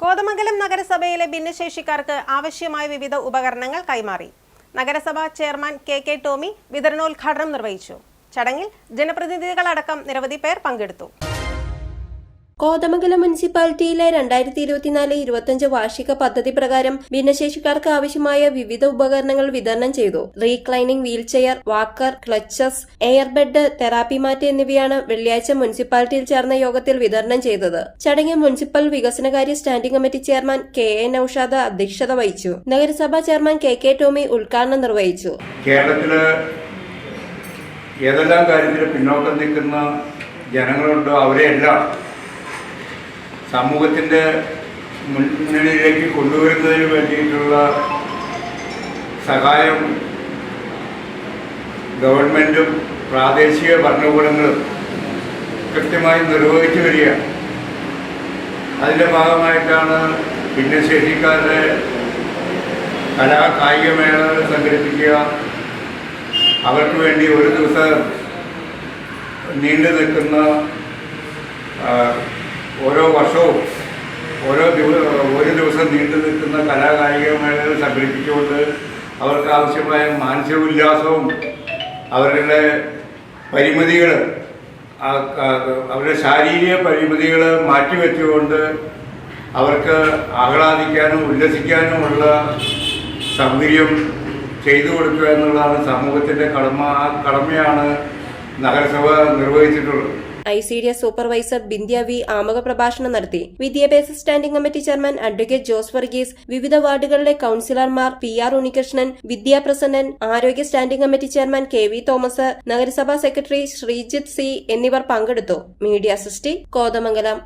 കോതമംഗലം നഗരസഭയിലെ ഭിന്നശേഷിക്കാർക്ക് ആവശ്യമായ വിവിധ ഉപകരണങ്ങൾ കൈമാറി. നഗരസഭാ ചെയർമാൻ കെ കെ ടോമി വിതരണോദ്ഘാടനം നിർവഹിച്ചു. ചടങ്ങിൽ ജനപ്രതിനിധികളടക്കം നിരവധി പേർ പങ്കെടുത്തു. കോതമംഗലം മുനിസിപ്പാലിറ്റിയിലെ രണ്ടായിരത്തി ഇരുപത്തിനാല് ഇരുപത്തിയഞ്ച് വാർഷിക പദ്ധതി പ്രകാരം ഭിന്നശേഷിക്കാർക്ക് ആവശ്യമായ വിവിധ ഉപകരണങ്ങൾ വിതരണം ചെയ്തു. Reclining wheelchair walker crutches air bed therapy mat എന്നിവയാണ് വെള്ളിയാഴ്ച മുനിസിപ്പാലിറ്റിയിൽ ചേർന്ന യോഗത്തിൽ വിതരണം ചെയ്തത്. ചടങ്ങിൽ മുനിസിപ്പൽ വികസനകാര്യ standing committee chairman K A Noushad അധ്യക്ഷത വഹിച്ചു. നഗരസഭാ ചെയർമാൻ കെ കെ ടോമി ഉദ്ഘാടനം നിർവഹിച്ചു. ഏതെല്ലാം കാര്യത്തിൽ പിന്നോക്കം നിൽക്കുന്ന ജനങ്ങളുണ്ടോ അവരെയെല്ലാം സമൂഹത്തിന്റെ മുന്നണിയിലേക്ക് കൊണ്ടുവരുന്നതിന് വേണ്ടിയിട്ടുള്ള സഹായം ഗവൺമെന്റും പ്രാദേശിക ഭരണകൂടങ്ങളും കൃത്യമായി നിർവഹിച്ചു വരിക അതിന്റെ ഭാഗമായിട്ടാണ് ഭിന്നശേഷിക്കാരുടെ കലാ കായിക മേളകൾ സംഘടിപ്പിക്കുക. അവർക്ക് വേണ്ടി ഒരു ദിവസം നീണ്ടു നിൽക്കുന്ന ഓരോ വർഷവും ഓരോ ദിവസം ഒരു ദിവസം നീണ്ടു നിൽക്കുന്ന കലാകായിക മേളകൾ സംഘടിപ്പിച്ചുകൊണ്ട് അവർക്ക് ആവശ്യമായ മാനസിക ഉല്ലാസവും അവരുടെ പരിമിതികൾ അവരുടെ ശാരീരിക പരിമിതികൾ മാറ്റിവെച്ചുകൊണ്ട് അവർക്ക് ആഹ്ലാദിക്കാനും ഉല്ലസിക്കാനുമുള്ള സൗകര്യം ചെയ്തു കൊടുക്കുക എന്നുള്ളതാണ് സമൂഹത്തിന്റെ കടമ. ആ കടമയാണ് നഗരസഭ നിർവഹിച്ചിട്ടുള്ളത്. I C D S supervisor Bindya V ആമുഖ പ്രഭാഷണം നടത്തി. വിദ്യാഭ്യാസ standing committee chairman advocate Jose Varghese വിവിധ വാർഡുകളിലെ കൌൺസിലർമാർ പി ആർ ഉണ്ണികൃഷ്ണൻ വിദ്യാപ്രസന്നൻ ആരോഗ്യ standing committee chairman K V Thomas നഗരസഭാ സെക്രട്ടറി ശ്രീജിത്ത് സി എന്നിവർ പങ്കെടുത്തു. മീഡിയ സൃഷ്ടി കോതമംഗലം.